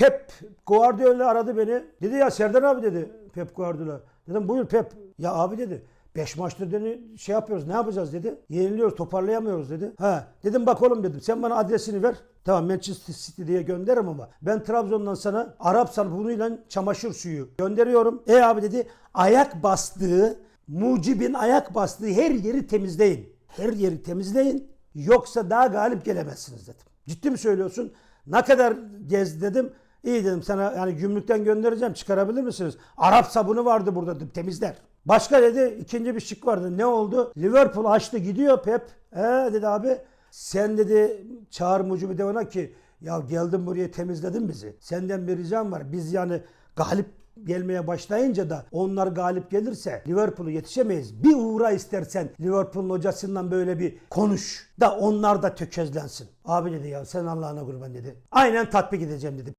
Pep Guardiola aradı beni. Dedi ya Serdar abi dedi Pep Guardiola. Dedim buyur Pep. Ya abi dedi. 5 maçtır dedi şey yapıyoruz ne yapacağız dedi. Yeniliyoruz toparlayamıyoruz dedi. Ha dedim bak oğlum dedim sen bana adresini ver. Tamam Manchester City diye gönderirim ama ben Trabzon'dan sana Arap sabunuyla çamaşır suyu gönderiyorum. E abi dedi ayak bastığı mucibin ayak bastığı her yeri temizleyin. Her yeri temizleyin yoksa daha galip gelemezsiniz dedim. Ciddi mi söylüyorsun? Ne kadar gez dedim. İyi dedim sana yani gümrükten göndereceğim çıkarabilir misiniz? Arap sabunu vardı burada dedim temizler. Başka dedi ikinci bir şık vardı. Ne oldu? Liverpool açtı gidiyor Pep. Ee dedi abi sen dedi çağır mucibi de ona ki ya geldim buraya temizledin bizi. Senden bir ricam var. Biz yani galip gelmeye başlayınca da onlar galip gelirse Liverpool'u yetişemeyiz. Bir uğra istersen Liverpool'un hocasından böyle bir konuş da onlar da tökezlensin. Abi dedi ya sen Allah'ına kurban dedi. Aynen tatbik edeceğim dedi.